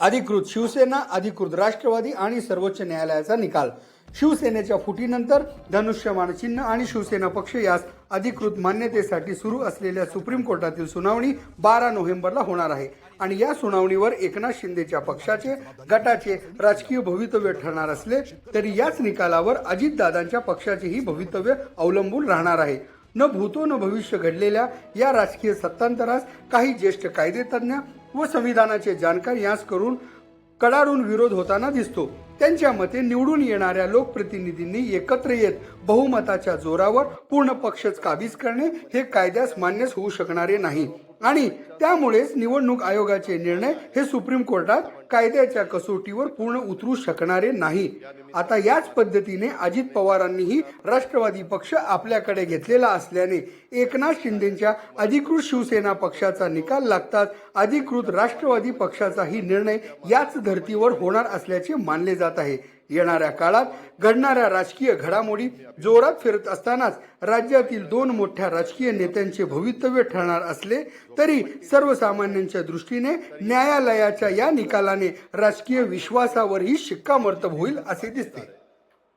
अधिकृत शिवसेना अधिकृत राष्ट्रवादी आणि सर्वोच्च न्यायालयाचा निकाल. शिवसेनेच्या फुटीनंतर धनुष्यमान चिन्ह आणि शिवसेना पक्ष यास अधिकृत मान्यतेसाठी सुरू असलेल्या सुप्रीम कोर्टातील सुनावणी बारा नोव्हेंबरला होणार आहे. आणि या सुनावणीवर एकनाथ शिंदेच्या पक्षाचे गटाचे राजकीय भवितव्य ठरणार असले तरी याच निकालावर अजितदादांच्या पक्षाचेही भवितव्य अवलंबून राहणार आहे. न भूतो न भविष्य घडलेल्या या राजकीय सत्तांतरास काही ज्येष्ठ कायदेतज्ञ व संविधानाचे जाणकार यास करून कडाडून विरोध होताना दिसतो. त्यांच्या मते निवडून येणाऱ्या लोकप्रतिनिधींनी एकत्र येत बहुमताच्या जोरावर पूर्ण पक्षच काबीज करणे हे कायद्यास मान्यच होऊ शकणारे नाही. आणि त्यामुळेच निवडणूक आयोगाचे निर्णय हे सुप्रीम कोर्टात कायद्याच्या कसोटीवर पूर्ण उतरू शकणारे नाही. आता याच पद्धतीने अजित पवारांनीही राष्ट्रवादी पक्ष आपल्याकडे घेतलेला असल्याने एकनाथ शिंदेच्या अधिकृत शिवसेना पक्षाचा निकाल लागताच अधिकृत राष्ट्रवादी पक्षाचाही निर्णय याच धर्तीवर होणार असल्याचे मानले जात आहे. येणाऱ्या काळात घडणाऱ्या राजकीय घडामोडी जोरात फिरत असतानाच राज्यातील दोन मोठ्या राजकीय नेत्यांचे भवितव्य ठरणार असले तरी सर्वसामान्यांच्या दृष्टीने न्यायालयाच्या या निकालाने राजकीय विश्वासावरही शिक्कामोर्तब होईल असे दिसते.